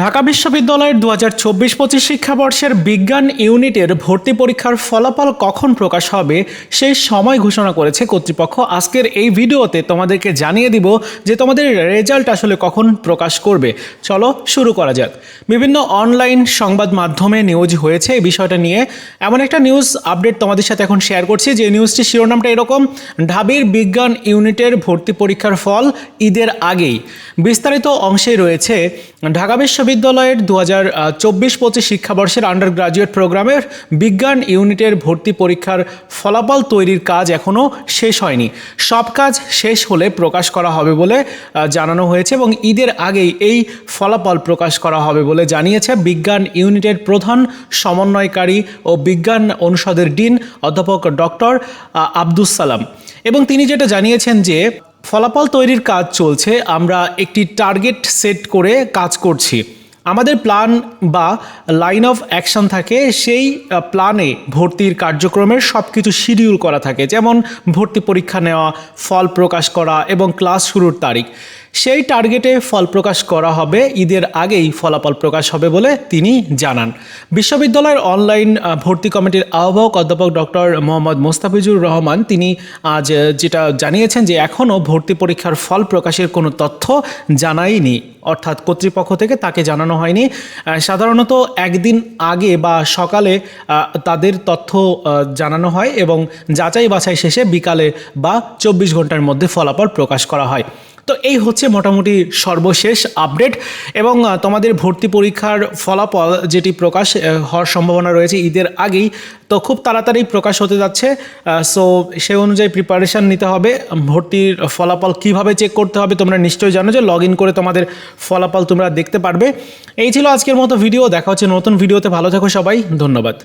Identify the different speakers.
Speaker 1: ঢাকা বিশ্ববিদ্যালয়ের দু হাজার চব্বিশ পঁচিশ শিক্ষাবর্ষের বিজ্ঞান ইউনিটের ভর্তি পরীক্ষার ফলাফল কখন প্রকাশ হবে সেই সময় ঘোষণা করেছে কর্তৃপক্ষ। আজকের এই ভিডিওতে তোমাদেরকে জানিয়ে দিব যে তোমাদের রেজাল্ট আসলে কখন প্রকাশ করবে। চলো শুরু করা যাক। বিভিন্ন অনলাইন সংবাদ মাধ্যমে নিউজ হয়েছে এই বিষয়টা নিয়ে। এমন একটা নিউজ আপডেট তোমাদের সাথে এখন শেয়ার করছি, যে নিউজটির শিরোনামটা এরকম, ঢাবির বিজ্ঞান ইউনিটের ভর্তি পরীক্ষার ফল ঈদের আগেই। বিস্তারিত অংশে রয়েছে ঢাকা বিশ্ববিদ্যালয়ের দু হাজার চব্বিশ পঁচিশ শিক্ষাবর্ষের আন্ডার গ্রাজুয়েট প্রোগ্রামের বিজ্ঞান ইউনিটের ভর্তি পরীক্ষার ফলাফল তৈরির কাজ এখনও শেষ হয়নি। সব কাজ শেষ হলে প্রকাশ করা হবে বলে জানানো হয়েছে এবং ঈদের আগেই এই ফলাফল প্রকাশ করা হবে বলে জানিয়েছে বিজ্ঞান ইউনিটের প্রধান সমন্বয়কারী ও বিজ্ঞান অনুষদের ডিন অধ্যাপক ডক্টর আব্দুস সালাম। এবং তিনি যেটা জানিয়েছেন যে ফলাফল তৈরির কাজ চলছে, আমরা একটি টার্গেট সেট করে কাজ করছি। আমাদের প্ল্যান বা লাইন অফ অ্যাকশন থাকে, সেই প্ল্যানে ভর্তির কার্যক্রমের সব কিছু শিডিউল করা থাকে। যেমন ভর্তি পরীক্ষা নেওয়া, ফল প্রকাশ করা এবং ক্লাস শুরুর তারিখ। সেই টার্গেটে ফল প্রকাশ করা হবে, ঈদের আগেই ফলাফল প্রকাশ হবে বলে তিনি জানান। বিশ্ববিদ্যালয়ের অনলাইন ভর্তি কমিটির আহ্বায়ক অধ্যাপক ডক্টর মোহাম্মদ মোস্তাফিজুর রহমান তিনি আজ যেটা জানিয়েছেন যে এখনও ভর্তি পরীক্ষার ফল প্রকাশের কোনো তথ্য জানায়নি, অর্থাৎ কর্তৃপক্ষ থেকে তাকে জানানো হয়নি। সাধারণত একদিন আগে বা সকালে তাদের তথ্য জানানো হয় এবং যাচাই বাছাই শেষে বিকালে বা চব্বিশ ঘণ্টার মধ্যে ফলাফল প্রকাশ করা হয়। তো এই হচ্ছে মোটামুটি সর্বশেষ আপডেট এবং তোমাদের ভর্তি পরীক্ষার ফলাফল যেটি প্রকাশ হওয়ার সম্ভাবনা রয়েছে ঈদের আগেই, তো খুব তাড়াতাড়ি প্রকাশ হতে যাচ্ছে। সো সেই অনুযায়ী প্রিপারেশান নিতে হবে। ভর্তির ফলাফল কীভাবে চেক করতে হবে তোমরা নিশ্চয়ই জানো যে লগ করে তোমাদের ফলাফল তোমরা দেখতে পারবে। এই ছিল আজকের মতো ভিডিও দেখা হচ্ছে নতুন ভিডিওতে ভালো থাকো সবাই। ধন্যবাদ।